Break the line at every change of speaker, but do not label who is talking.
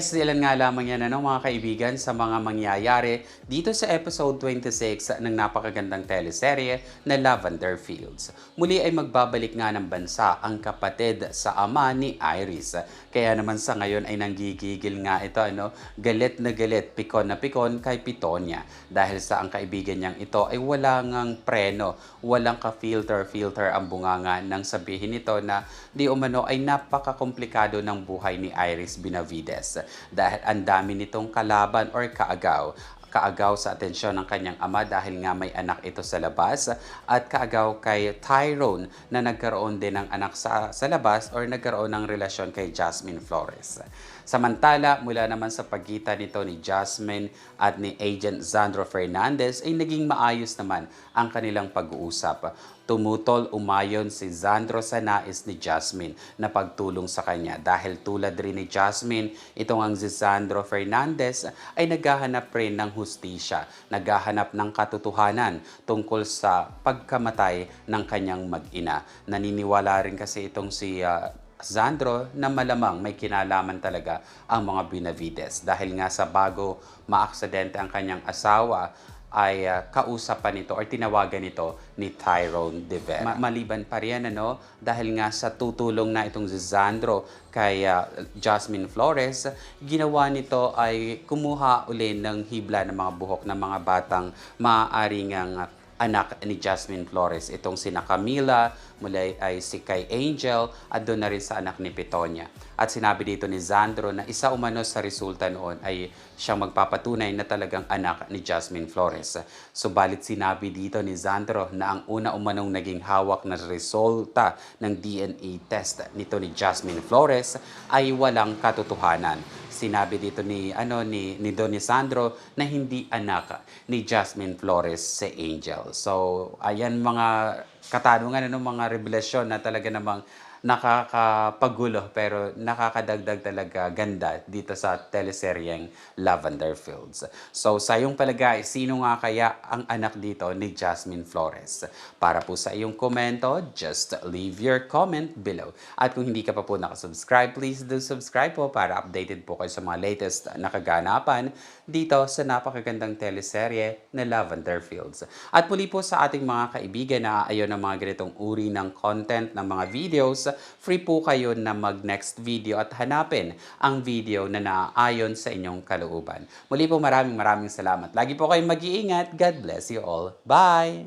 Ilan nga lamang yan ano, mga kaibigan sa mga mangyayari dito sa episode 26 ng napakagandang teleserye na Lavender Fields. Muli ay magbabalik nga ng bansa ang kapatid sa ama ni Iris. Kaya naman sa ngayon ay nanggigigil nga ito, ano, galit na galit, pikon na pikon kay Pitonia. Dahil sa ang kaibigan niyang ito ay wala ngang preno, walang ka-filter-filter ang bunganga nang sabihin nito na di umano ay napaka-komplikado ng buhay ni Iris Benavides dahil ang dami nitong kalaban or kaagaw kaagaw sa atensyon ng kanyang ama dahil nga may anak ito sa labas at kaagaw kay Tyrone na nagkaroon din ng anak sa, sa labas or nagkaroon ng relasyon kay Jasmine Flores. Samantala, mula naman sa pagitan nito ni Jasmine at ni Agent Zandro Fernandez ay naging maayos naman ang kanilang pag-uusap. Tumutol umayon si Zandro sa nais ni Jasmine na pagtulong sa kanya dahil tulad rin ni Jasmine, itong ang si Zandro Fernandez ay naghahanap rin ng hustisya, naghahanap ng katotohanan tungkol sa pagkamatay ng kanyang mag-ina. Naniniwala rin kasi itong si ah, Zandro na malamang may kinalaman talaga ang mga Benavides dahil nga sa bago maaksidente ang kanyang asawa ay uh, kausapan nito or tinawagan nito ni Tyrone De Vera. Ma- maliban pa riyan, ano, dahil nga sa tutulong na itong Zandro kay uh, Jasmine Flores, ginawa nito ay kumuha uli ng hibla ng mga buhok ng mga batang maaaring ang uh, anak ni Jasmine Flores. Itong sina Camila, mula ay si kay Angel, at doon na rin sa anak ni Pitonia. At sinabi dito ni Zandro na isa umano sa resulta noon ay siyang magpapatunay na talagang anak ni Jasmine Flores. Subalit sinabi dito ni Zandro na ang una umanong naging hawak na resulta ng DNA test nito ni Jasmine Flores ay walang katotohanan sinabi dito ni ano ni ni Don Sandro na hindi anak ni Jasmine Flores si Angel. So, ayan mga katanungan ano mga revelasyon na talaga namang nakakapagulo pero nakakadagdag talaga ganda dito sa teleseryeng Lavender Fields. So sa iyong palagay, sino nga kaya ang anak dito ni Jasmine Flores? Para po sa iyong komento, just leave your comment below. At kung hindi ka pa po nakasubscribe, please do subscribe po para updated po kayo sa mga latest na kaganapan dito sa napakagandang teleserye na Lavender Fields. At muli po sa ating mga kaibigan na ayaw ng mga ganitong uri ng content ng mga videos, free po kayo na mag next video at hanapin ang video na naaayon sa inyong kalooban. Muli po maraming maraming salamat. Lagi po kayong mag-iingat. God bless you all. Bye!